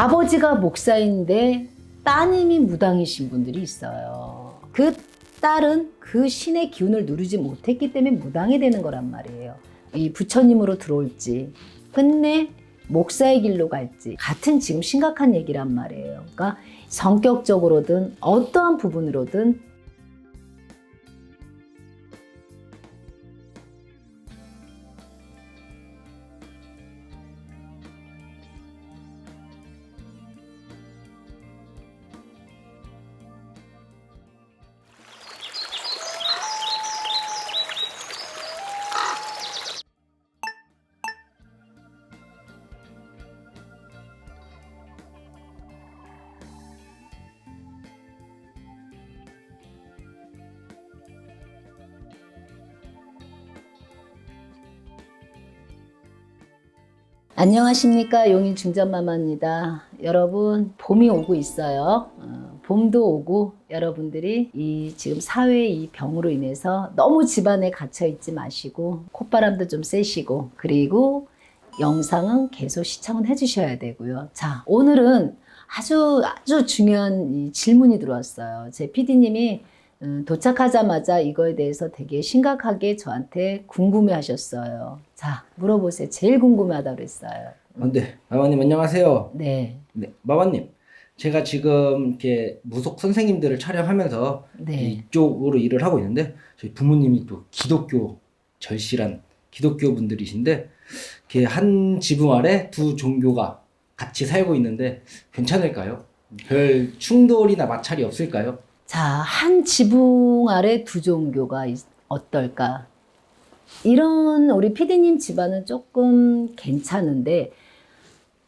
아버지가 목사인데 따님이 무당이신 분들이 있어요. 그 딸은 그 신의 기운을 누리지 못했기 때문에 무당이 되는 거란 말이에요. 이 부처님으로 들어올지 끝내 목사의 길로 갈지 같은 지금 심각한 얘기란 말이에요. 그러니까 성격적으로든 어떠한 부분으로든 안녕하십니까 용인 중전마마입니다. 여러분 봄이 오고 있어요. 어, 봄도 오고 여러분들이 이 지금 사회의 이 병으로 인해서 너무 집안에 갇혀 있지 마시고 콧바람도 좀 쐬시고 그리고 영상은 계속 시청은 해주셔야 되고요. 자 오늘은 아주 아주 중요한 이 질문이 들어왔어요. 제 PD님이 음, 도착하자마자 이거에 대해서 되게 심각하게 저한테 궁금해 하셨어요. 자, 물어보세요. 제일 궁금하다고 그랬어요. 아, 네, 마마님 안녕하세요. 네, 네, 마마님. 제가 지금 이렇게 무속 선생님들을 촬영하면서 네, 이쪽으로 일을 하고 있는데 저희 부모님이 또 기독교 절실한 기독교 분들이신데 이렇게 한 지붕 아래 두 종교가 같이 살고 있는데 괜찮을까요? 별 충돌이나 마찰이 없을까요? 자, 한 지붕 아래 두 종교가 있- 어떨까? 이런 우리 피디님 집안은 조금 괜찮은데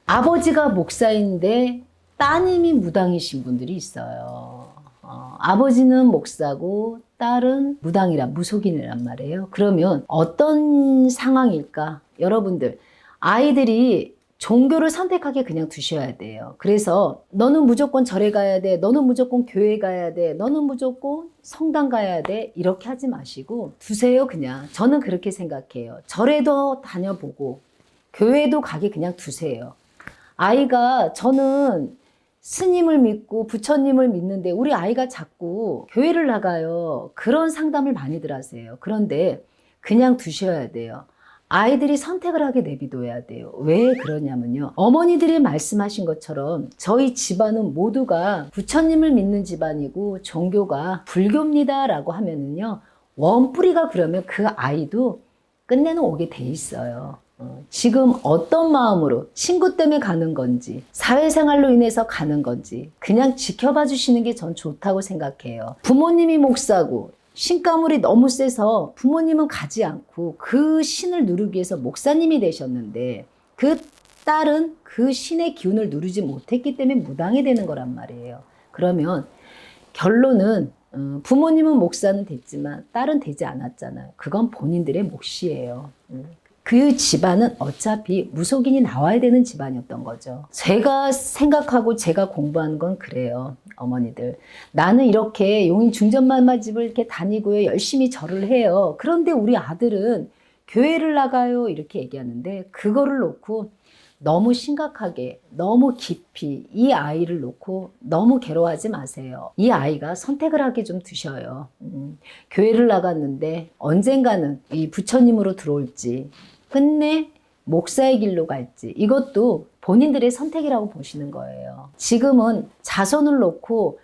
아버지가 목사인데 따님이 무당이신 분들이 있어요. 어, 아버지는 목사고 딸은 무당이라 무속인이란 말이에요. 그러면 어떤 상황일까? 여러분들 아이들이 종교를 선택하게 그냥 두셔야 돼요. 그래서 너는 무조건 절에 가야 돼. 너는 무조건 교회 가야 돼. 너는 무조건 성당 가야 돼. 이렇게 하지 마시고 두세요 그냥. 저는 그렇게 생각해요. 절에도 다녀보고 교회도 가게 그냥 두세요. 아이가 저는 스님을 믿고 부처님을 믿는데 우리 아이가 자꾸 교회를 나가요. 그런 상담을 많이들 하세요. 그런데 그냥 두셔야 돼요. 아이들이 선택을 하게 내비둬야 돼요. 왜 그러냐면요. 어머니들이 말씀하신 것처럼 저희 집안은 모두가 부처님을 믿는 집안이고 종교가 불교입니다라고 하면은요. 원뿌리가 그러면 그 아이도 끝내는 오게 돼 있어요. 어, 지금 어떤 마음으로 친구 때문에 가는 건지 사회생활로 인해서 가는 건지 그냥 지켜봐 주시는 게 전 좋다고 생각해요. 부모님이 목사고 신가물이 너무 세서 부모님은 가지 않고 그 신을 누르기 위해서 목사님이 되셨는데 그 딸은 그 신의 기운을 누리지 못했기 때문에 무당이 되는 거란 말이에요. 그러면 결론은 어, 부모님은 목사는 됐지만 딸은 되지 않았잖아요. 그건 본인들의 몫이에요. 음. 그 집안은 어차피 무속인이 나와야 되는 집안이었던 거죠. 제가 생각하고 제가 공부한 건 그래요. 어머니들. 나는 이렇게 용인 중전마마 집을 이렇게 다니고요. 열심히 절을 해요. 그런데 우리 아들은 교회를 나가요. 이렇게 얘기하는데 그거를 놓고 너무 심각하게, 너무 깊이 이 아이를 놓고 너무 괴로워하지 마세요. 이 아이가 선택을 하게 좀 두셔요. 음, 교회를 나갔는데 언젠가는 이 부처님으로 들어올지 끝내 목사의 길로 갈지 이것도 본인들의 선택이라고 보시는 거예요. 지금은 자손을 놓고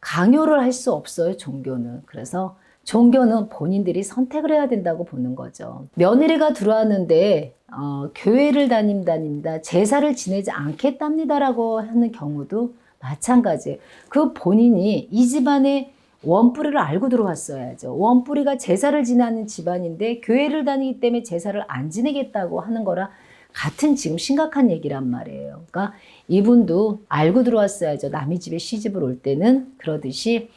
강요를 할 수 없어요, 종교는. 그래서 종교는 본인들이 선택을 해야 된다고 보는 거죠. 며느리가 들어왔는데 어, 교회를 다닌답니다. 제사를 지내지 않겠답니다라고 하는 경우도 마찬가지예요. 그 본인이 이 집안의 원뿌리를 알고 들어왔어야죠. 원뿌리가 제사를 지내는 집안인데 교회를 다니기 때문에 제사를 안 지내겠다고 하는 거라 같은 지금 심각한 얘기란 말이에요. 그러니까 이분도 알고 들어왔어야죠. 남의 집에 시집을 올 때는 그러듯이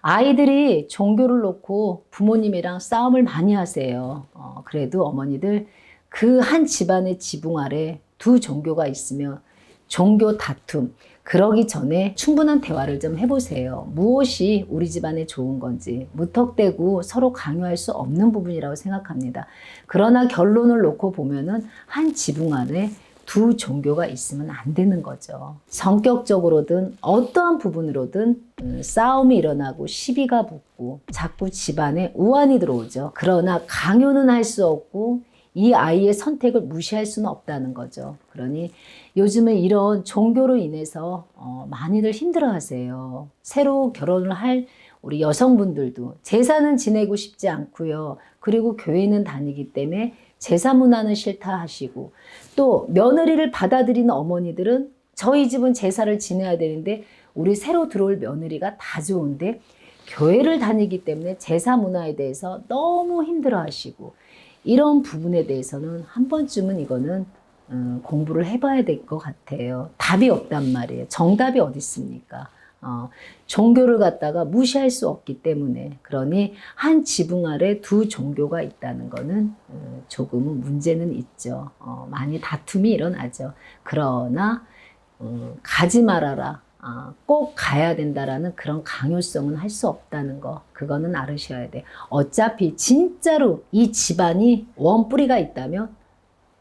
아이들이 종교를 놓고 부모님이랑 싸움을 많이 하세요. 어, 그래도 어머니들 그 한 집안의 지붕 아래 두 종교가 있으면 종교 다툼, 그러기 전에 충분한 대화를 좀 해보세요. 무엇이 우리 집안에 좋은 건지 무턱대고 서로 강요할 수 없는 부분이라고 생각합니다. 그러나 결론을 놓고 보면은 한 지붕 안에 두 종교가 있으면 안 되는 거죠. 성격적으로든 어떠한 부분으로든 음, 싸움이 일어나고 시비가 붙고 자꾸 집안에 우환이 들어오죠. 그러나 강요는 할 수 없고 이 아이의 선택을 무시할 수는 없다는 거죠. 그러니 요즘은 이런 종교로 인해서 어, 많이들 힘들어 하세요. 새로 결혼을 할 우리 여성분들도 제사는 지내고 싶지 않고요. 그리고 교회는 다니기 때문에 제사 문화는 싫다 하시고 또 며느리를 받아들이는 어머니들은 저희 집은 제사를 지내야 되는데 우리 새로 들어올 며느리가 다 좋은데 교회를 다니기 때문에 제사 문화에 대해서 너무 힘들어 하시고 이런 부분에 대해서는 한 번쯤은 이거는 음, 공부를 해봐야 될 것 같아요. 답이 없단 말이에요. 정답이 어디 있습니까? 어, 종교를 갖다가 무시할 수 없기 때문에 그러니 한 지붕 아래 두 종교가 있다는 거는 어, 조금은 문제는 있죠. 어, 많이 다툼이 일어나죠. 그러나 어, 가지 말아라. 아, 꼭 가야 된다라는 그런 강요성은 할 수 없다는 거 그거는 알으셔야 돼. 어차피 진짜로 이 집안이 원뿌리가 있다면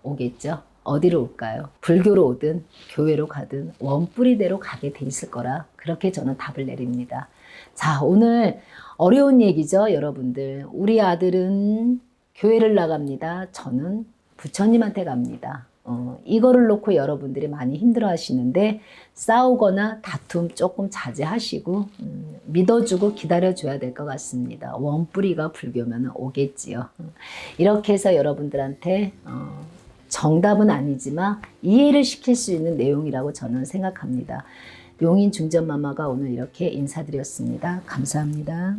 오겠죠. 어디로 올까요? 불교로 오든 교회로 가든 원뿌리대로 가게 돼 있을 거라 그렇게 저는 답을 내립니다. 자, 오늘 어려운 얘기죠, 여러분들. 우리 아들은 교회를 나갑니다. 저는 부처님한테 갑니다. 어, 이거를 놓고 여러분들이 많이 힘들어 하시는데 싸우거나 다툼 조금 자제하시고 음, 믿어주고 기다려줘야 될 것 같습니다. 원뿌리가 불교면 오겠지요. 이렇게 해서 여러분들한테 어, 정답은 아니지만 이해를 시킬 수 있는 내용이라고 저는 생각합니다. 용인 중전마마가 오늘 이렇게 인사드렸습니다. 감사합니다.